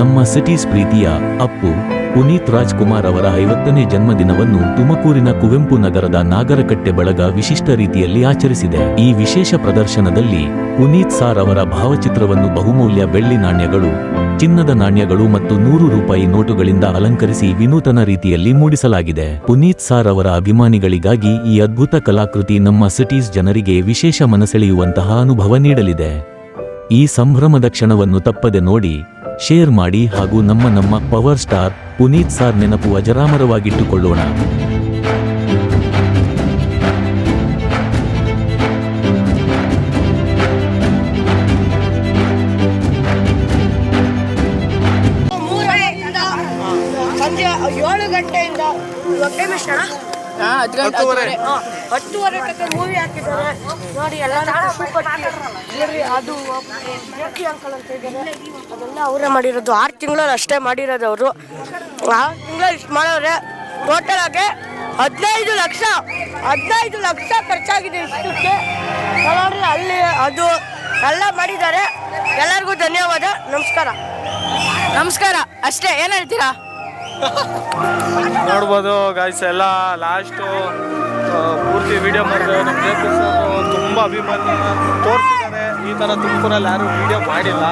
ನಮ್ಮ ಸಿಟೀಸ್ ಪ್ರೀತಿಯ ಅಪ್ಪು ಪುನೀತ್ ರಾಜ್ಕುಮಾರ್ ಅವರ ಐವತ್ತನೇ ಜನ್ಮದಿನವನ್ನು ತುಮಕೂರಿನ ಕುವೆಂಪು ನಗರದ ನಾಗರಕಟ್ಟೆ ಬಳಗ ವಿಶಿಷ್ಟ ರೀತಿಯಲ್ಲಿ ಆಚರಿಸಿದೆ. ಈ ವಿಶೇಷ ಪ್ರದರ್ಶನದಲ್ಲಿ ಪುನೀತ್ ಸಾರ್ ಅವರ ಭಾವಚಿತ್ರವನ್ನು ಬಹುಮೂಲ್ಯ ಬೆಳ್ಳಿ ನಾಣ್ಯಗಳು, ಚಿನ್ನದ ನಾಣ್ಯಗಳು ಮತ್ತು ನೂರು ರೂಪಾಯಿ ನೋಟುಗಳಿಂದ ಅಲಂಕರಿಸಿ ವಿನೂತನ ರೀತಿಯಲ್ಲಿ ಮೂಡಿಸಲಾಗಿದೆ. ಪುನೀತ್ ಸಾರ್ ಅವರ ಅಭಿಮಾನಿಗಳಿಗಾಗಿ ಈ ಅದ್ಭುತ ಕಲಾಕೃತಿ ನಮ್ಮ ಸಿಟೀಸ್ ಜನರಿಗೆ ವಿಶೇಷ ಮನಸೆಳೆಯುವಂತಹ ಅನುಭವ ನೀಡಲಿದೆ. ಈ ಸಂಭ್ರಮದ ಕ್ಷಣವನ್ನು ತಪ್ಪದೆ ನೋಡಿ ಶೇರ್ ಮಾಡಿ ಹಾಗೂ ನಮ್ಮ ನಮ್ಮ ಪವರ್ ಸ್ಟಾರ್ ಪುನೀತ್ ಸಾರ್ ನೆನಪು ಅಜರಾಮರವಾಗಿಟ್ಟುಕೊಳ್ಳೋಣ. ಏಳು ಗಂಟೆಯಿಂದ ಹತ್ತುವರೆ. ಹತ್ತುವರೆ ತನಕ ಮೂವಿ ಹಾಕಿದ್ದಾರೆ. ನೋಡಿ ಎಲ್ಲ ಅದು ಜೇಕಿ ಅಂಕಲ್ ಅಂತ ಇದ್ದಾರೆ. ಅದೆಲ್ಲ ಅವರೇ ಮಾಡಿರೋದು. ಆರು ತಿಂಗಳಲ್ಲಿ ಅಷ್ಟೇ ಮಾಡಿರೋದು ಅವರು. ಆರು ತಿಂಗಳಲ್ಲಿ ಇಷ್ಟು ಮಾಡೋರೆ. ಟೋಟಲ್ ಆಗಿ ಹದಿನೈದು ಲಕ್ಷ ಹದಿನೈದು ಲಕ್ಷ ಖರ್ಚಾಗಿದೆ ಇಷ್ಟಕ್ಕೆ. ಅಲ್ಲಿ ಅದು ಎಲ್ಲ ಮಾಡಿದ್ದಾರೆ. ಎಲ್ಲರಿಗೂ ಧನ್ಯವಾದ. ನಮಸ್ಕಾರ. ನಮಸ್ಕಾರ. ಅಷ್ಟೇ ಏನು ಹೇಳ್ತೀರಾ? ನೋಡ್ಬೋದು ಗಾಯ್ಸ್ ಎಲ್ಲ ಲಾಸ್ಟು ಪೂರ್ತಿ ವಿಡಿಯೋ ಮಾಡಿದ್ರೆ ನಮ್ಮ ಜೆ ಪಿ ಸರ್ ತುಂಬ ಅಭಿಮಾನಿ ತೋರಿಸಿದ್ದಾರೆ. ಈ ಥರ ತುಮಕೂರಲ್ಲಿ ಯಾರು ವಿಡಿಯೋ ಮಾಡಿಲ್ಲ.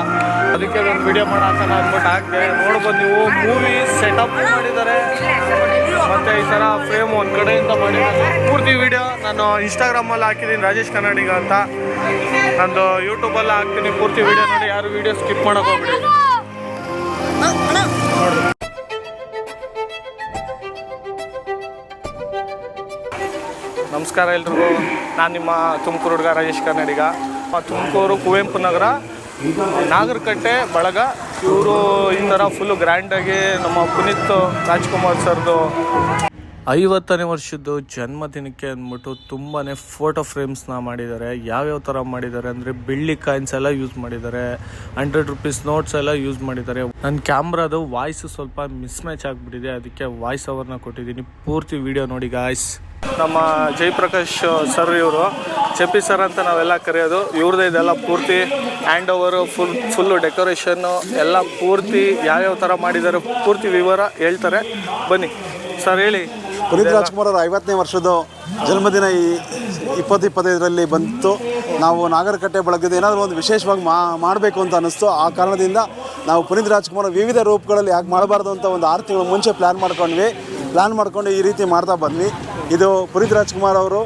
ಅದಕ್ಕೆ ಒಂದು ವಿಡಿಯೋ ಅಂತ ಅಂದ್ಬಿಟ್ಟು ಹಾಕಿದೆ. ನೋಡ್ಬೋದು ನೀವು ಮೂವಿ ಸೆಟಪ್ ಮಾಡಿದ್ದಾರೆ. ಮತ್ತು ಈ ಥರ ಫ್ರೇಮ್ ಒಂದು ಕಡೆಯಿಂದ ಮಾಡಿದ್ದಾರೆ. ಪೂರ್ತಿ ವಿಡಿಯೋ ನಾನು ಇನ್ಸ್ಟಾಗ್ರಾಮಲ್ಲಿ ಹಾಕಿದ್ದೀನಿ ರಾಜೇಶ್ ಕನ್ನಡಿಗ ಅಂತ. ನಂದು ಯೂಟ್ಯೂಬಲ್ಲಿ ಹಾಕ್ತೀನಿ. ಪೂರ್ತಿ ವಿಡಿಯೋ ನೋಡಿ ಯಾರು ವಿಡಿಯೋ ಸ್ಕಿಪ್ ಮಾಡೋಕೆ ಹೋಗ್ಬಿಡಿ. ನಮಸ್ಕಾರ ಎಲ್ರಿಗೂ. ನಾನು ನಿಮ್ಮ ತುಮಕೂರು ಹುಡುಗ ರಾಜೇಶ್ ಕನ್ನಡಿಗ. ತುಮಕೂರು ಕುವೆಂಪು ನಗರ, ನಾಗರಕಟ್ಟೆ ಬಳಗ. ಇವರು ಈ ಥರ ಫುಲ್ಲು ಗ್ರ್ಯಾಂಡಾಗಿ ನಮ್ಮ ಪುನೀತ್ ರಾಜ್ಕುಮಾರ್ ಸರ್ದು ಐವತ್ತನೇ ವರ್ಷದ್ದು ಜನ್ಮದಿನಕ್ಕೆ ಅಂದ್ಬಿಟ್ಟು ತುಂಬಾ ಫೋಟೋ ಫ್ರೇಮ್ಸ್ನ ಮಾಡಿದ್ದಾರೆ. ಯಾವ್ಯಾವ ಥರ ಮಾಡಿದ್ದಾರೆ ಅಂದರೆ ಬೆಳ್ಳಿ ಕಾಯಿನ್ಸ್ ಎಲ್ಲ ಯೂಸ್ ಮಾಡಿದ್ದಾರೆ. ಹಂಡ್ರೆಡ್ ರುಪೀಸ್ ನೋಟ್ಸ್ ಎಲ್ಲ ಯೂಸ್ ಮಾಡಿದ್ದಾರೆ. ನನ್ನ ಕ್ಯಾಮ್ರಾದು ವಾಯ್ಸ್ ಸ್ವಲ್ಪ ಮಿಸ್ಮ್ಯಾಚ್ ಆಗಿಬಿಟ್ಟಿದೆ. ಅದಕ್ಕೆ ವಾಯ್ಸ್ ಓವರ್ನ ಕೊಟ್ಟಿದ್ದೀನಿ. ಪೂರ್ತಿ ವಿಡಿಯೋ ನೋಡಿ ಗಾಯ್ಸ್ ನಮ್ಮ ಜಯಪ್ರಕಾಶ್ ಸರ್ ಇವರು ಚಪ್ಪಿ ಸರ್ ಅಂತ ನಾವೆಲ್ಲ ಕರೆಯೋದು. ಇವ್ರದ್ದು ಇದೆಲ್ಲ ಪೂರ್ತಿ hand over full full decoration ಎಲ್ಲ ಪೂರ್ತಿ ಯಾವ್ಯಾವ ಥರ ಮಾಡಿದ್ದಾರೆ ಪೂರ್ತಿ ವಿವರ ಹೇಳ್ತಾರೆ. ಬನ್ನಿ. ಸರ್ ಹೇಳಿ. ಪುನೀತ್ ರಾಜ್ಕುಮಾರ್ ಅವರ ಐವತ್ತನೇ ವರ್ಷದ ಜನ್ಮದಿನ ಈ ಇಪ್ಪತ್ತು ಇಪ್ಪತ್ತೈದರಲ್ಲಿ ಬಂತು. ನಾವು ನಾಗರಕಟ್ಟೆ ಬಳಗದ ಏನಾದರೂ ಒಂದು ವಿಶೇಷವಾಗಿ ಮಾಡಬೇಕು ಅಂತ ಅನ್ನಿಸ್ತು. ಆ ಕಾರಣದಿಂದ ನಾವು ಪುನೀತ್ ರಾಜ್ಕುಮಾರ್ ವಿವಿಧ ರೂಪಗಳಲ್ಲಿ ಯಾಕೆ ಮಾಡಬಾರ್ದು ಅಂತ ಒಂದು ಆರು ತಿಂಗಳ ಮುಂಚೆ ಪ್ಲ್ಯಾನ್ ಮಾಡ್ಕೊಂಡ್ವಿ. ಪ್ಲ್ಯಾನ್ ಮಾಡ್ಕೊಂಡು ಈ ರೀತಿ ಮಾಡ್ತಾ ಬಂದ್ವಿ. ಇದು ಪುನೀತ್ ರಾಜ್ಕುಮಾರ್ ಅವರು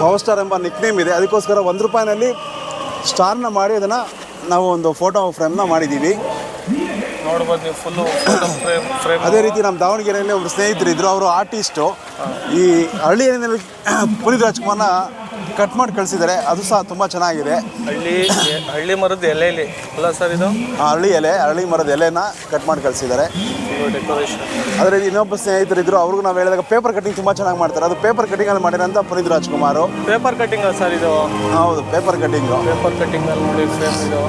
ಪವರ್ ಸ್ಟಾರ್ ಎಂಬ ನಿಕ್ನೇಮ್ ಇದೆ. ಅದಕ್ಕೋಸ್ಕರ ಒಂದು ರೂಪಾಯಿನಲ್ಲಿ ಸ್ಟಾರ್ನ ಮಾಡಿ ಅದನ್ನು ನಾವು ಒಂದು ಫೋಟೋ ಫ್ರೇಮ್ನ ಮಾಡಿದ್ದೀವಿ. ನೋಡ್ಬೋದು ನೀವು ಫುಲ್ಲು ಫ್ರೇಮ್ ಫ್ರೇಮ್ ಅದೇ ರೀತಿ ನಮ್ಮ ದಾವಣಗೆರೆಯಲ್ಲಿ ಒಬ್ಬರು ಸ್ನೇಹಿತರು ಇದ್ರು ಅವರು ಆರ್ಟಿಸ್ಟು ಈ ಹಳ್ಳಿ ಪುನೀತ್ ರಾಜ್ಕುಮಾರ್ನ ಕಟ್ ಮಾಡಿ ಕಳಿಸಿದ್ದಾರೆ. ಅದು ಸಹ ತುಂಬ ಚೆನ್ನಾಗಿದೆ. ಹಳ್ಳಿ ಹಳ್ಳಿ ಮರದ ಎಲೆಯಲ್ಲಿ ಅಲ್ಲ ಸರ್ ಇದು? ಹಳ್ಳಿ ಎಲೆ ಹಳ್ಳಿ ಮರದ ಎಲೆನ ಕಟ್ ಮಾಡಿ ಕಳಿಸಿದ್ದಾರೆ. ಡೆಕೋರೇಷನ್ ಅದೇ ರೀತಿ ಇನ್ನೊಬ್ಬ ಸ್ನೇಹಿತರು ಇದ್ರು ಅವ್ರಿಗೂ ನಾವು ಹೇಳಿದಾಗ ಪೇಪರ್ ಕಟಿಂಗ್ ತುಂಬ ಚೆನ್ನಾಗಿ ಮಾಡ್ತಾರೆ. ಅದು ಪೇಪರ್ ಕಟಿಂಗಲ್ಲಿ ಮಾಡಿರೋಂಥ Puneeth Rajkumar. Paper cutting sir ಇದು? ಹೌದು ಪೇಪರ್ ಕಟಿಂಗು ಪೇಪರ್ ಅಲ್ಲಿ ನೋಡಿ ಫ್ರೇಮ್ ಇದು.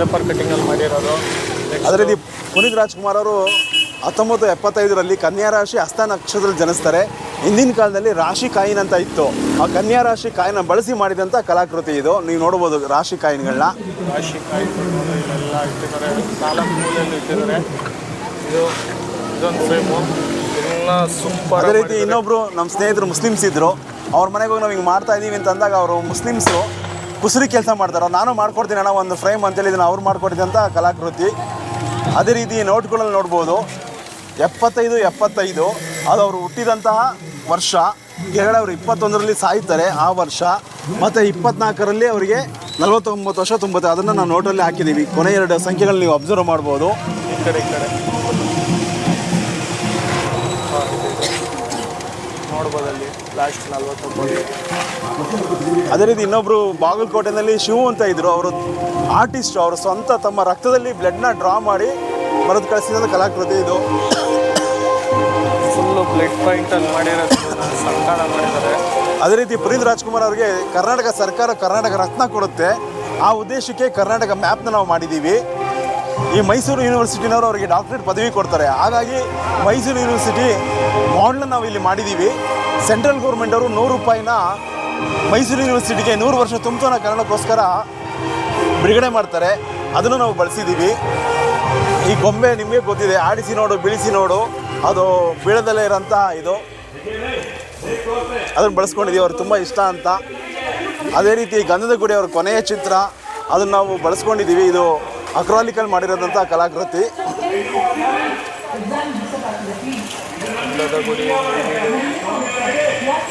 ಪೇಪರ್ ಮಾಡಿರೋದು. ಅದೇ ರೀತಿ ಪುನೀತ್ ರಾಜ್ಕುಮಾರ್ ಅವರು ಹತ್ತೊಂಬತ್ತು ಎಪ್ಪತ್ತೈದರಲ್ಲಿ ಕನ್ಯಾ ರಾಶಿ ಹಸ್ತ ನಕ್ಷತ್ರದಲ್ಲಿ ಜನಿಸ್ತಾರೆ. ಹಿಂದಿನ ಕಾಲದಲ್ಲಿ ರಾಶಿ ಕಾಯಿನ್ ಅಂತ ಇತ್ತು. ಆ ಕನ್ಯಾ ರಾಶಿ ಕಾಯಿನ ಬಳಸಿ ಮಾಡಿದಂಥ ಕಲಾಕೃತಿ ಇದು. ನೀವು ನೋಡ್ಬೋದು ರಾಶಿ ಕಾಯಿನ್ಗಳನ್ನ. ರಾಶಿ ಅದೇ ರೀತಿ ಇನ್ನೊಬ್ರು ನಮ್ಮ ಸ್ನೇಹಿತರು ಮುಸ್ಲಿಮ್ಸ್ ಇದ್ರು. ಅವ್ರ ಮನೆಗೆ ಹೋಗಿ ನಾವು ಹಿಂಗೆ ಮಾಡ್ತಾ ಇದೀವಿ ಅಂತ ಅಂದಾಗ ಅವರು ಮುಸ್ಲಿಮ್ಸು ಕುಸುರಿ ಕೆಲಸ ಮಾಡ್ತಾರೆ. ನಾನು ಮಾಡ್ಕೊಡ್ತೀನಿ ಅಣ್ಣ ಒಂದು ಫ್ರೇಮ್ ಅಂತೇಳಿ ಇದನ್ನು ಅವ್ರು ಮಾಡ್ಕೊಟ್ಟಿದ್ದಂಥ ಕಲಾಕೃತಿ. ಅದೇ ರೀತಿ ನೋಟ್ಗಳಲ್ಲಿ ನೋಡ್ಬೋದು, ಎಪ್ಪತ್ತೈದು ಎಪ್ಪತ್ತೈದು, ಅದು ಅವರು ಹುಟ್ಟಿದಂತಹ ವರ್ಷ ಕೇರಳ ಅವರು ಇಪ್ಪತ್ತೊಂದರಲ್ಲಿ ಸಾಯ್ತಾರೆ ಆ ವರ್ಷ, ಮತ್ತು ಇಪ್ಪತ್ನಾಲ್ಕರಲ್ಲಿ ಅವರಿಗೆ ನಲವತ್ತೊಂಬತ್ತು ವರ್ಷ ತುಂಬುತ್ತೆ. ಅದನ್ನು ನಾವು ನೋಟಲ್ಲಿ ಹಾಕಿದ್ದೀವಿ ಕೊನೆ ಎರಡು ಸಂಖ್ಯೆಗಳನ್ನ ನೀವು ಅಬ್ಸರ್ವ್ ಮಾಡ್ಬೋದು. ಈ ಕಡೆ ಕಡೆ. ಲಾಸ್ಟ್ ನಲ್ವತ್ತೊಂಬತ್ತು. ಅದೇ ರೀತಿ ಇನ್ನೊಬ್ಬರು ಬಾಗಲಕೋಟೆನಲ್ಲಿ ಶಿವು ಅಂತ ಇದ್ದರು ಅವರು ಆರ್ಟಿಸ್ಟ್ ಅವರು ಸ್ವಂತ ತಮ್ಮ ರಕ್ತದಲ್ಲಿ ಬ್ಲಡ್ನ ಡ್ರಾ ಮಾಡಿ ಬರೆದು ಕಳಿಸಿದ ಕಲಾಕೃತಿ ಇದು. ಫುಲ್ಲು ಬ್ಲಡ್ ಪಾಯಿಂಟಲ್ಲಿ ಮಾಡಿರೋದು ಮಾಡಿದ್ದಾರೆ. ಅದೇ ರೀತಿ ಪುನೀತ್ ರಾಜ್ಕುಮಾರ್ ಅವರಿಗೆ ಕರ್ನಾಟಕ ಸರ್ಕಾರ ಕರ್ನಾಟಕ ರತ್ನ ಕೊಡುತ್ತೆ. ಆ ಉದ್ದೇಶಕ್ಕೆ ಕರ್ನಾಟಕ ಮ್ಯಾಪ್ನ ನಾವು ಮಾಡಿದ್ದೀವಿ ಈ ಮೈಸೂರು ಯೂನಿವರ್ಸಿಟಿನವರು ಅವರಿಗೆ ಡಾಕ್ಟರೇಟ್ ಪದವಿ ಕೊಡ್ತಾರೆ. ಹಾಗಾಗಿ ಮೈಸೂರು ಯೂನಿವರ್ಸಿಟಿ ಮಾಡಲ್ ನಾವು ಇಲ್ಲಿ ಮಾಡಿದ್ದೀವಿ ಸೆಂಟ್ರಲ್ ಗೌರ್ಮೆಂಟ್ ಅವರು ನೂರು ರೂಪಾಯಿನ ಮೈಸೂರು ಯೂನಿವರ್ಸಿಟಿಗೆ ನೂರು ವರ್ಷ ತುಂಬಿಸೋಣ ಕಾರಣಕ್ಕೋಸ್ಕರ ಬಿಡುಗಡೆ ಮಾಡ್ತಾರೆ. ಅದನ್ನು ನಾವು ಬಳಸಿದ್ದೀವಿ. ಈ ಗೊಂಬೆ ನಿಮಗೆ ಗೊತ್ತಿದೆ. ಆಡಿಸಿ ನೋಡು, ಬೀಳಿಸಿ ನೋಡು. ಅದು ಬೀಳದಲ್ಲೇ ಇರೋಂಥ ಇದು. ಅದನ್ನು ಬಳಸ್ಕೊಂಡಿದ್ದೀವಿ. ಅವ್ರು ತುಂಬ ಇಷ್ಟ ಅಂತ. ಅದೇ ರೀತಿ ಗಂಧದ ಗುಡಿ ಅವ್ರ ಕೊನೆಯ ಚಿತ್ರ. ಅದನ್ನು ನಾವು ಬಳಸ್ಕೊಂಡಿದ್ದೀವಿ. ಇದು ಅಕ್ರಾಲಿಕಲ್ ಮಾಡಿರೋದಂಥ ಕಲಾಕೃತಿ. ಗುಡಿ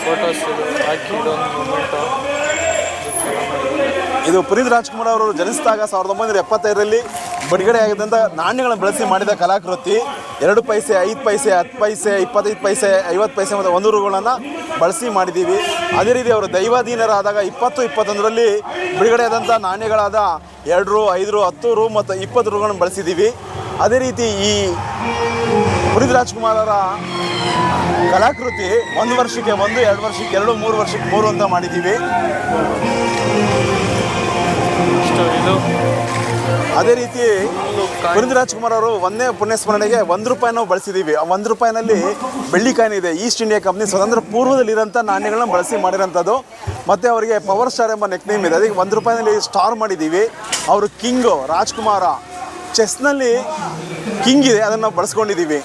ಫೋಟೋಸ್ ಇದು. ಪುನೀತ್ ರಾಜ್ಕುಮಾರ್ ಅವರು ಜನಿಸಿದಾಗ ಸಾವಿರದ ಒಂಬೈನೂರ ಎಪ್ಪತ್ತೈದರಲ್ಲಿ ಬಿಡುಗಡೆ ಆಗಿದ್ದಂಥ ನಾಣ್ಯಗಳನ್ನು ಬಳಸಿ ಮಾಡಿದ ಕಲಾಕೃತಿ. ಎರಡು ಪೈಸೆ, ಐದು ಪೈಸೆ, ಹತ್ತು ಪೈಸೆ, ಇಪ್ಪತ್ತೈದು ಪೈಸೆ, ಐವತ್ತು ಪೈಸೆ ಮತ್ತು ಒಂದು ರೂಗಳನ್ನು ಬಳಸಿ ಮಾಡಿದ್ದೀವಿ. ಅದೇ ರೀತಿ ಅವರು ದೈವಾಧೀನರಾದಾಗ ಇಪ್ಪತ್ತು, ಇಪ್ಪತ್ತೊಂದರಲ್ಲಿ ಬಿಡುಗಡೆ ಆದಂಥ ನಾಣ್ಯಗಳಾದ ಎರಡು, ಐದು ರೂ ಹತ್ತು ರು ಮತ್ತು ಇಪ್ಪತ್ತು ರೂಗಳನ್ನು ಬಳಸಿದ್ದೀವಿ. ಅದೇ ರೀತಿ ಈ ಪುನೀತ್ ರಾಜ್ಕುಮಾರರ ಕಲಾಕೃತಿ ಒಂದು ವರ್ಷಕ್ಕೆ ಒಂದು ಎರಡು ವರ್ಷಕ್ಕೆ ಎರಡು ಮೂರು ವರ್ಷಕ್ಕೆ ಮೂರು ಅಂತ ಮಾಡಿದ್ದೀವಿ. ಅದೇ ರೀತಿ ಪುನೀತ್ ರಾಜ್ಕುಮಾರ್ ಅವರು ಒಂದೇ ಪುಣ್ಯಸ್ಮರಣೆಗೆ ಒಂದು ರೂಪಾಯಿ ನಾವು ಬಳಸಿದ್ದೀವಿ. ಆ ಒಂದು ರೂಪಾಯಿನಲ್ಲಿ ಬೆಳ್ಳಿ ಕಾಯಿನ್ ಇದೆ. ಈಸ್ಟ್ ಇಂಡಿಯಾ ಕಂಪ್ನಿ ಸ್ವತಂತ್ರ ಪೂರ್ವದಲ್ಲಿರೋಂಥ ನಾಣ್ಯಗಳನ್ನ ಬಳಸಿ ಮಾಡಿರೋಂಥದ್ದು. ಮತ್ತು ಅವರಿಗೆ ಪವರ್ ಸ್ಟಾರ್ ಎಂಬ ನೆಕ್ನೇಮ್ ಇದೆ. ಅದಕ್ಕೆ ಒಂದು ರೂಪಾಯಿನಲ್ಲಿ ಸ್ಟಾರ್ ಮಾಡಿದ್ದೀವಿ. ಅವರು ಕಿಂಗು ರಾಜ್ಕುಮಾರ. ಚೆಸ್ನಲ್ಲಿ ಕಿಂಗ್ ಇದೆ ಅದನ್ನು ನಾವು ಬಳಸ್ಕೊಂಡಿದ್ದೀವಿ.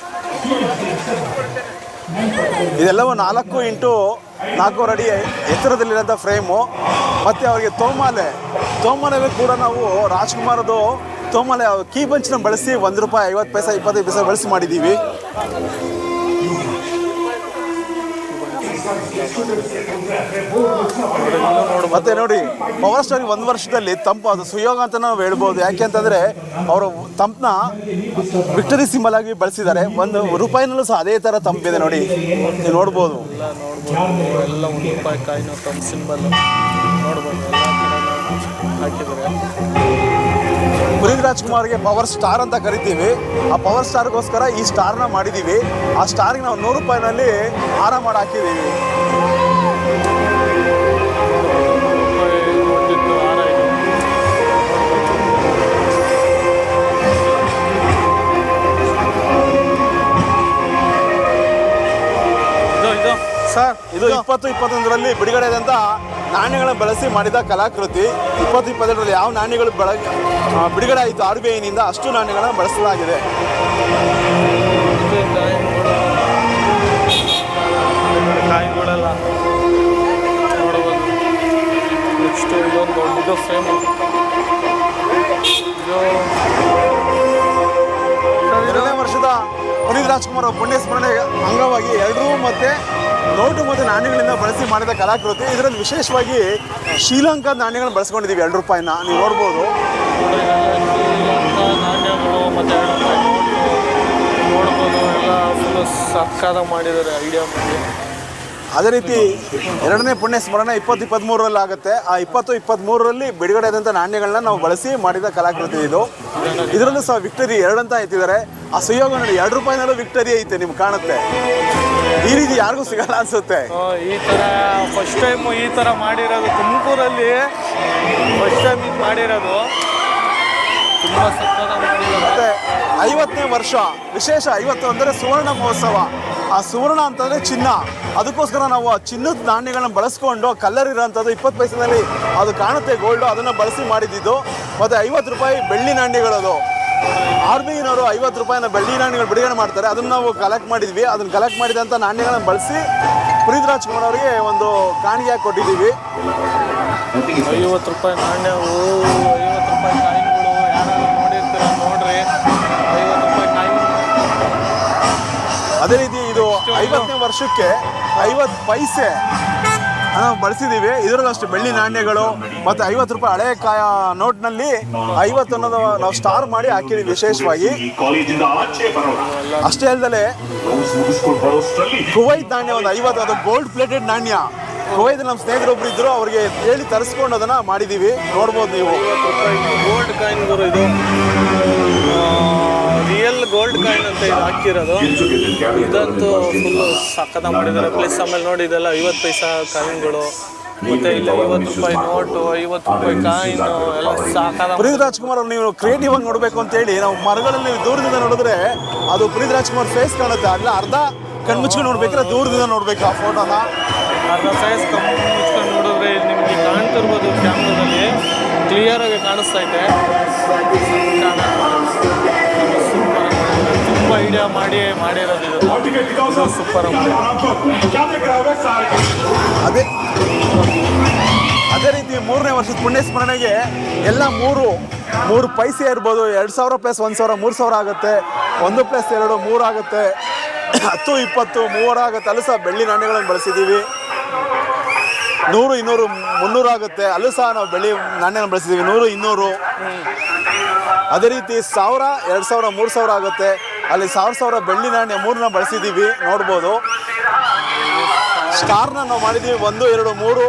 ಇದೆಲ್ಲವೂ ನಾಲ್ಕು ಇಂಟು ನಾಲ್ಕೂವರೆ ಅಡಿ ಎತ್ತರದಲ್ಲಿರೋಂಥ ಫ್ರೇಮು. ಮತ್ತು ಅವರಿಗೆ ತೋಮಾಲೆ ತೋಮಾಲೆ ಕೂಡ ನಾವು ರಾಜ್ಕುಮಾರದು ತೋಮಾಲೆ ಕೀ ಬಂಚನ್ನ ಬಳಸಿ ಒಂದು ರೂಪಾಯಿ ಐವತ್ತು ಪೈಸೆ ಇಪ್ಪತ್ತೈದು ಪೈಸೆ ಬಳಸಿ ಮಾಡಿದ್ದೀವಿ. ಮತ್ತೆ ನೋಡಿ ಪವರ್ ಸ್ಟಾರ್ ಒಂದು ವರ್ಷದಲ್ಲಿ ತಂಪು ಅದು ಸುಯೋಗ ಅಂತ ನಾವು ಹೇಳ್ಬೋದು. ಯಾಕೆ ಅಂತಂದರೆ, ಅವರು ತಂಪನ್ನ ವಿಕ್ಟರಿ ಸಿಂಬಲ್ ಆಗಿ ಬಳಸಿದ್ದಾರೆ. ಒಂದು ರೂಪಾಯಿನಲ್ಲೂ ಸಹ ಅದೇ ಥರ ತಂಪಿದೆ ನೋಡಿ. ನೀವು ನೋಡ್ಬೋದು. ಎಲ್ಲ ಸಿಂಬಲ್ ನೋಡ್ಬೋದು. ಪುನೀತ್ ರಾಜ್ಕುಮಾರ್ಗೆ ಪವರ್ ಸ್ಟಾರ್ ಅಂತ ಕರಿತೀವಿ. ಆ ಪವರ್ ಸ್ಟಾರ್ಗೋಸ್ಕರ ಈ ಸ್ಟಾರ್ನ ಮಾಡಿದ್ದೀವಿ ಆ ಸ್ಟಾರ್ಗೆ ನಾವು ನೂರು ರೂಪಾಯಿನಲ್ಲಿ ಹಾರ ಮಾಡಿ ಹಾಕಿದ್ದೀವಿ ಸರ್ ಇದು. ಇಪ್ಪತ್ತು ಇಪ್ಪತ್ತೊಂದರಲ್ಲಿ ಬಿಡುಗಡೆ ಆದಂಥ ನಾಣ್ಯಗಳನ್ನು ಬಳಸಿ ಮಾಡಿದ ಕಲಾಕೃತಿ ಇಪ್ಪತ್ತು ಇಪ್ಪತ್ತೆರಡರಲ್ಲಿ ಯಾವ ನಾಣ್ಯಗಳು ಬಳ ಬಿಡುಗಡೆ ಆಯಿತು ಆರ್ ಬಿ ಐನಿಂದ ಅಷ್ಟು ನಾಣ್ಯಗಳನ್ನು ಬಳಸಲಾಗಿದೆ. ಇದು ಎರಡನೇ ವರ್ಷದ ಪುನೀತ್ ರಾಜ್ಕುಮಾರ್ ಪುಣ್ಯ ಸ್ಮರಣೆ ಅಂಗವಾಗಿ ಎರಡೂ ಮತ್ತೆ ನೋಟು ಮತ್ತು ನಾಣ್ಯಗಳಿಂದ ಬಳಸಿ ಮಾಡಿದ ಕಲಾಕೃತಿ. ಇದರಲ್ಲಿ ವಿಶೇಷವಾಗಿ ಶ್ರೀಲಂಕಾದ ನಾಣ್ಯಗಳನ್ನ ಬಳಸ್ಕೊಂಡಿದ್ದೀವಿ ಎರಡು ರೂಪಾಯಿನ. ನೀವು ನೋಡ್ಬೋದು. ಸಕ್ಕದಾಗ ಮಾಡಿದ್ದಾರೆ ಐಡಿಯಾ ಅದೇ ರೀತಿ ಎರಡನೇ ಪುಣ್ಯ ಸ್ಮರಣೆ ಇಪ್ಪತ್ತು ಇಪ್ಪತ್ತ್ಮೂರರಲ್ಲಿ ಆಗುತ್ತೆ. ಆ ಇಪ್ಪತ್ತು ಇಪ್ಪತ್ತ್ಮೂರರಲ್ಲಿ ಬಿಡುಗಡೆ ಆದಂಥ ನಾಣ್ಯಗಳನ್ನ ನಾವು ಬಳಸಿ ಮಾಡಿದ ಕಲಾಕೃತಿ ಇದು. ಇದರಲ್ಲೂ ಸಹ ವಿಕ್ಟರಿ ಎರಡಂತ ಎತ್ತಿದ್ದಾರೆ. ಆ ಸುಯೋಗ ನೋಡಿ ಎರಡು ರೂಪಾಯಿನಲ್ಲೂ ವಿಕ್ಟರಿ ಐತೆ ನಿಮ್ಗೆ ಕಾಣುತ್ತೆ. ಈ ರೀತಿ ಯಾರಿಗೂ ಸಿಗಲ್ಲ ಅನ್ಸುತ್ತೆ. ಈ ತರ ಫಸ್ಟ್ ಟೈಮ್ ಈ ಥರ ಮಾಡಿರೋದು ತುಮಕೂರಲ್ಲಿ ಫಸ್ಟ್ ಟೈಮ್ ಇದು ಮಾಡಿರೋದು. ತುಂಬ ಮತ್ತೆ ಐವತ್ತನೇ ವರ್ಷ ವಿಶೇಷ ಐವತ್ತು ಅಂದರೆ ಸುವರ್ಣ ಮಹೋತ್ಸವ. ಆ ಸುವರ್ಣ ಅಂತಂದರೆ ಚಿನ್ನ. ಅದಕ್ಕೋಸ್ಕರ ನಾವು ಆ ಚಿನ್ನದ ನಾಣ್ಯಗಳನ್ನ ಬಳಸ್ಕೊಂಡು ಕಲ್ಲರ್ ಇರೋಂಥದ್ದು ಇಪ್ಪತ್ತು ಪೈಸೆನಲ್ಲಿ ಅದು ಕಾಣುತ್ತೆ ಗೋಲ್ಡು ಅದನ್ನು ಬಳಸಿ ಮಾಡಿದ್ದು. ಮತ್ತೆ ಐವತ್ತು ರೂಪಾಯಿ ಬೆಳ್ಳಿ ನಾಣ್ಯಗಳದು. ಆರ್ ಬಿ ಐನವರು ಐವತ್ತು ರೂಪಾಯಿನ ಬೆಳ್ಳಿ ನಾಣ್ಯಗಳು ಬಿಡುಗಡೆ ಮಾಡ್ತಾರೆ. ಅದನ್ನು ನಾವು ಕಲೆಕ್ಟ್ ಮಾಡಿದ್ವಿ. ಅದನ್ನು ಕಲೆಕ್ಟ್ ಮಾಡಿದಂಥ ನಾಣ್ಯಗಳನ್ನು ಬಳಸಿ ಪುನೀತ್ ರಾಜ್ಕುಮಾರ್ ಅವರಿಗೆ ಒಂದು ಕಾಣಿಗೆಯಾಗಿ ಕೊಟ್ಟಿದ್ದೀವಿ. ಐವತ್ತು ರೂಪಾಯಿ ನಾಣ್ಯ ಓ ಐವತ್ತು ರೂಪಾಯಿ ಕಾಯಿನ್ಗಳು ಯಾರು ನೋಡಿರ್ತೀರ ನೋಡ್ರಿ. ಐವತ್ತು ರೂಪಾಯಿ ಕಾಯಿನ್ ಅದೇ ರೀತಿ ಇದು ಐವತ್ತನೇ ವರ್ಷಕ್ಕೆ ಐವತ್ತು ಪೈಸೆ ನಾವು ಬಳಸಿದ್ದೀವಿ ಇದರಲ್ಲೂ ಅಷ್ಟು ಬೆಳ್ಳಿ ನಾಣ್ಯಗಳು ಮತ್ತು ಐವತ್ತು ರೂಪಾಯಿ ಹಳೆ ಕಾಯ ನೋಟ್ನಲ್ಲಿ ಐವತ್ತು ಅನ್ನೋದು ನಾವು ಸ್ಟಾರ್ ಮಾಡಿ ಹಾಕಿದ್ದೀವಿ ವಿಶೇಷವಾಗಿ. ಅಷ್ಟೇ ಅಲ್ಲದೆ ಕುವೈತ್ ನಾಣ್ಯ ಒಂದು ಐವತ್ತು, ಅದು ಗೋಲ್ಡ್ ಪ್ಲೇಟೆಡ್ ನಾಣ್ಯ. ಕುವೈತ್ ನಮ್ಮ ಸ್ನೇಹಿತರೊಬ್ರು ಇದ್ರು, ಅವ್ರಿಗೆ ಹೇಳಿ ತರಿಸ್ಕೊಂಡು ಅದನ್ನು ಮಾಡಿದ್ದೀವಿ ನೋಡ್ಬೋದು ನೀವು. ಗೋಲ್ಡ್ ಕಾಯಿನ್ ಇದು. ಗೋಲ್ಡ್ ಕಾಯಿನ್ ಅಂತ ಇದು ಹಾಕಿರೋದು. ಇದಂತೂ ಫುಲ್ಲು ಸಕ್ಕದ ಮಾಡಿದ್ದಾರೆ. ಪ್ಲಸ್ ಆಮೇಲೆ ನೋಡಿ ಇದೆಲ್ಲ ಐವತ್ತು ಪೈಸಾ ಕಾಯಿನ್ಗಳು ಮತ್ತೆ ಇಲ್ಲಿ ಐವತ್ತು ರೂಪಾಯಿ ನೋಟು ಐವತ್ತು ರೂಪಾಯಿ ಕಾಯಿನು ಎಲ್ಲ ಸಾಕಾದ ಪುನೀತ್ ರಾಜ್ಕುಮಾರ್ ಅವ್ರು ನೀವು ಕ್ರಿಯೇಟಿವ್ ಆಗಿ ನೋಡಬೇಕು ಅಂತ ಹೇಳಿ ನಾವು ಮರಗಳಲ್ಲಿ ದೂರದಿಂದ ನೋಡಿದ್ರೆ ಅದು ಪುನೀತ್ ರಾಜ್ಕುಮಾರ್ ಫೇಸ್ ಕಾಣುತ್ತೆ. ಅಲ್ಲ ಅರ್ಧ ಕಣ್ಮುಚ್ಕೊಂಡು ನೋಡ್ಬೇಕಾದ್ರೆ ದೂರದಿಂದ ನೋಡ್ಬೇಕು ಆ ಫೋಟೋನ ಅರ್ಧ ಸೈಜ್ ಕಮ್ಮಿ ಮುಚ್ಕೊಂಡು ನೋಡಿದ್ರೆ ನಿಮಗೆ ಕಾಣ್ತಿರ್ಬೋದು ಕ್ಯಾಮ್ರಾದಲ್ಲಿ ಕ್ಲಿಯರಾಗಿ ಕಾಣಿಸ್ತಾ ಇದೆ. ಐಡಿಯಾ ಮಾಡಿ ಮಾಡಿರೋದು ಇದು. ಸೂಪರ್ ಅದೇ ಅದೇ ರೀತಿ ಮೂರನೇ ವರ್ಷದ ಪುಣ್ಯ ಸ್ಮರಣೆಗೆ ಎಲ್ಲ ಮೂರು ಮೂರು ಪೈಸೆ ಇರ್ಬೋದು. ಎರಡು ಸಾವಿರ ಪ್ಲಸ್ ಒಂದು ಸಾವಿರ ಮೂರು ಸಾವಿರ ಆಗುತ್ತೆ. ಒಂದು ಪ್ಲಸ್ ಎರಡು ಮೂರು ಆಗುತ್ತೆ. ಹತ್ತು ಇಪ್ಪತ್ತು ಮೂವರು ಆಗುತ್ತೆ. ಅಲ್ಲೂ ಸಹ ಬೆಳ್ಳಿ ನಾಣ್ಯಗಳನ್ನು ಬಳಸಿದ್ದೀವಿ. ನೂರು ಇನ್ನೂರು ಮುನ್ನೂರು ಆಗುತ್ತೆ. ಅಲ್ಲೂ ಸಹ ನಾವು ಬೆಳ್ಳಿ ನಾಣ್ಯನ ಬಳಸಿದ್ದೀವಿ. ನೂರು ಇನ್ನೂರು. ಅದೇ ರೀತಿ ಸಾವಿರ ಎರಡು ಸಾವಿರ ಮೂರು ಸಾವಿರ ಆಗುತ್ತೆ. ಅಲ್ಲಿ ಸಾವಿರ ಸಾವಿರ ಬೆಳ್ಳಿ ನಾಣ್ಯ ಮೂರನ್ನ ಬಳಸಿದ್ದೀವಿ ನೋಡ್ಬೋದು. ಸ್ಟಾರ್ನ ನಾವು ಮಾಡಿದ್ದೀವಿ ಒಂದು, ಎರಡು, ಮೂರು,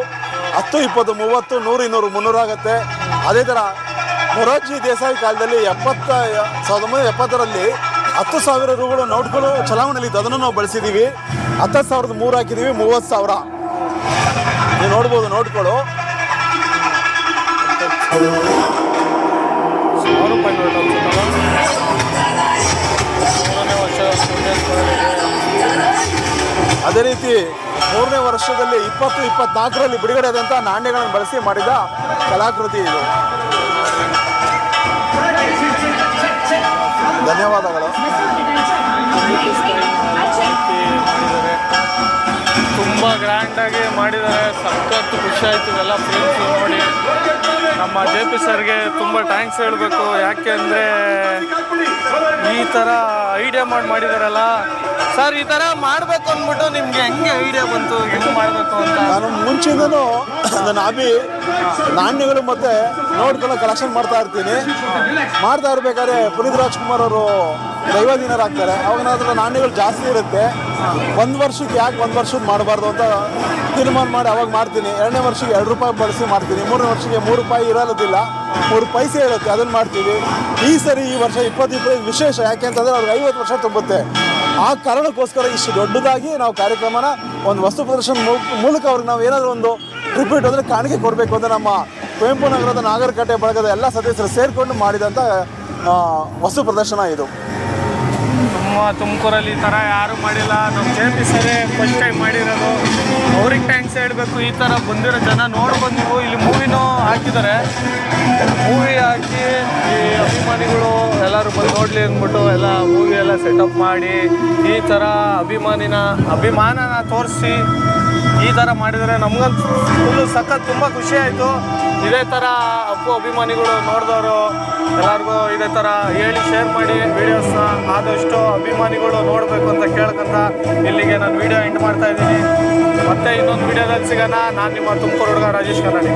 ಹತ್ತು, ಇಪ್ಪತ್ತು, ಮೂವತ್ತು, ನೂರು, ಇನ್ನೂರು, ಮುನ್ನೂರು ಆಗುತ್ತೆ. ಅದೇ ಥರ ಮೊರಾರ್ಜಿ ದೇಸಾಯಿ ಕಾಲದಲ್ಲಿ ಎಪ್ಪತ್ತ, ಸಾವಿರದ ಒಂಬೈನೂರ ಎಪ್ಪತ್ತರಲ್ಲಿ ಹತ್ತು ಸಾವಿರ ರೂಗಳು ನೋಟ್ಗಳು ಚಲಾವಣೆಯಲ್ಲಿ ಅದನ್ನು ನಾವು ಬಳಸಿದ್ದೀವಿ ಹತ್ತು ಸಾವಿರದ ಮೂರು ಹಾಕಿದ್ದೀವಿ ಮೂವತ್ತು ಸಾವಿರ. ನೀವು ನೋಡ್ಬೋದು ನೋಟ್ಗಳು ಸಾವಿರ ರೂಪಾಯಿ ಅದೇ ರೀತಿ ಮೂರನೇ ವರ್ಷದಲ್ಲಿ ಇಪ್ಪತ್ತು ಇಪ್ಪತ್ನಾಲ್ಕರಲ್ಲಿ ಬಿಡುಗಡೆ ಆದಂಥ ನಾಣ್ಯಗಳನ್ನು ಬಳಸಿ ಮಾಡಿದ ಕಲಾಕೃತಿ ಇದು. ಧನ್ಯವಾದಗಳು. ತುಂಬಾ ಗ್ರ್ಯಾಂಡಾಗಿ ಮಾಡಿದ್ದಾರೆ. ಸಖತ್ ಖುಷಿ ಆಯಿತು ಇವೆಲ್ಲ ಫಿಲ್ಮ್ಸ್ ನೋಡಿ. ನಮ್ಮ ಜೆ ಪಿ ಸರ್ಗೆ ತುಂಬ ಥ್ಯಾಂಕ್ಸ್ ಹೇಳಬೇಕು. ಯಾಕೆ ಅಂದರೆ ಈ ಥರ ಐಡಿಯಾ ಮಾಡಿ ಮಾಡಿದಾರಲ್ಲ. ಸರ್ ಈ ಥರ ಮಾಡಬೇಕು ಅಂದ್ಬಿಟ್ಟು ನಿಮಗೆ ಹೆಂಗೆ ಐಡಿಯಾ ಬಂತು? ಹೆಂಗೆ ಮಾಡಬೇಕು ಅಂತ? ನಾನು ಮುಂಚಿಂದನೂ, ನನ್ನ ಹಾಬಿ ನಾಣ್ಯಗಳು ಮತ್ತೆ ನೋಟ್ಗಳನ್ನ ಕಲೆಕ್ಷನ್ ಮಾಡ್ತಾ ಇರ್ತೀನಿ. ಮಾಡ್ತಾ ಇರ್ಬೇಕಾದ್ರೆ ಪುನೀತ್ ರಾಜ್ಕುಮಾರ್ ಅವರು ದೈವಾಧೀನರಾಗ್ತಾರೆ. ಅವಾಗ ನಾಣ್ಯಗಳು ಜಾಸ್ತಿ ಇರುತ್ತೆ. ಒಂದು ವರ್ಷಕ್ಕೆ ಯಾಕೆ ಒಂದು ವರ್ಷದ ಮಾಡಬಾರ್ದು ಅಂತ ತೀರ್ಮಾನ ಮಾಡಿ ಅವಾಗ ಮಾಡ್ತೀನಿ. ಎರಡನೇ ವರ್ಷಕ್ಕೆ ಎರಡು ರೂಪಾಯಿ ಬಳಸಿ ಮಾಡ್ತೀನಿ. ಮೂರನೇ ವರ್ಷಕ್ಕೆ ಮೂರು ರೂಪಾಯಿ ಇರೋದಿಲ್ಲ ಮೂರು ಪೈಸೆ ಇರುತ್ತೆ. ಅದನ್ನು ಮಾಡ್ತೀವಿ. ಈ ಸರಿ ಈ ವರ್ಷ ಇಪ್ಪತ್ತು ಇಪ್ಪತ್ತು ವಿಶೇಷ. ಯಾಕೆ ಅಂತಂದರೆ ಅವ್ರಿಗೆ ಐವತ್ತು ವರ್ಷ ತುಂಬುತ್ತೆ. ಆ ಕಾರಣಕ್ಕೋಸ್ಕರ ಇಷ್ಟು ದೊಡ್ಡದಾಗಿ ನಾವು ಕಾರ್ಯಕ್ರಮನ ಒಂದು ವಸ್ತು ಪ್ರದರ್ಶನ ಮೂಲಕ ಅವ್ರಿಗೆ ನಾವು ಏನಾದರೂ ಒಂದು ಟ್ರಿಬ್ಯೂಟ್ ಅಂದರೆ ಕಾಣಿಕೆ ಕೊಡಬೇಕು ಅಂತ ನಮ್ಮ ಕುವೆಂಪು ನಗರದ ನಾಗರಕಟ್ಟೆ ಬಳಗದ ಎಲ್ಲ ಸದಸ್ಯರು ಸೇರಿಕೊಂಡು ಮಾಡಿದಂಥ ವಸ್ತು ಪ್ರದರ್ಶನ ಇದು. ನಮ್ಮ ತುಮಕೂರಲ್ಲಿ ಈ ಥರ ಯಾರೂ ಮಾಡಿಲ್ಲ. ನಮ್ಮ ಜೆ ಪಿ ಸರೇ ಫಸ್ಟ್ ಟೈಮ್ ಮಾಡಿರೋದು. ಅವ್ರಿಗೆ ಟ್ಯಾಂಕ್ಸ್ ಹೇಳಬೇಕು. ಈ ಥರ ಬಂದಿರೋ ಜನ ನೋಡ್ಬೋದು ನೀವು. ಇಲ್ಲಿ ಮೂವಿನೂ ಹಾಕಿದ್ದಾರೆ. ಮೂವಿ ಹಾಕಿ ಈ ಅಭಿಮಾನಿಗಳು ಎಲ್ಲರೂ ಬಂದು ನೋಡಲಿ ಅಂದ್ಬಿಟ್ಟು ಎಲ್ಲ ಮೂವಿ ಎಲ್ಲ ಸೆಟಪ್ ಮಾಡಿ ಈ ಥರ ಅಭಿಮಾನಿನ, ಅಭಿಮಾನನ ತೋರಿಸಿ ಈ ಥರ ಮಾಡಿದರೆ ನಮಗಂತೂ ಫುಲ್ಲು ಸಖತ್ ತುಂಬ ಖುಷಿ ಆಯಿತು. ಇದೇ ಥರ ಅಪ್ಪು ಅಭಿಮಾನಿಗಳು ನೋಡಿದವರು ಎಲ್ಲರಿಗೂ ಇದೇ ಥರ ಹೇಳಿ ಶೇರ್ ಮಾಡಿ ವೀಡಿಯೋಸ್ನ ಆದಷ್ಟು ಅಭಿಮಾನಿಗಳು ನೋಡಬೇಕು ಅಂತ ಕೇಳ್ಕೊಂತ ಇಲ್ಲಿಗೆ ನಾನು ವೀಡಿಯೋ ಎಂಡ್ ಮಾಡ್ತಾ ಇದ್ದೀನಿ. ಮತ್ತೆ ಇನ್ನೊಂದು ವೀಡಿಯೋದಲ್ಲಿ ಸಿಗೋಣ. ನಾನು ನಿಮ್ಮ ತುಮಕೂರು ಹುಡುಗ ರಾಜೇಶ್ ಕನ್ನಡಿ.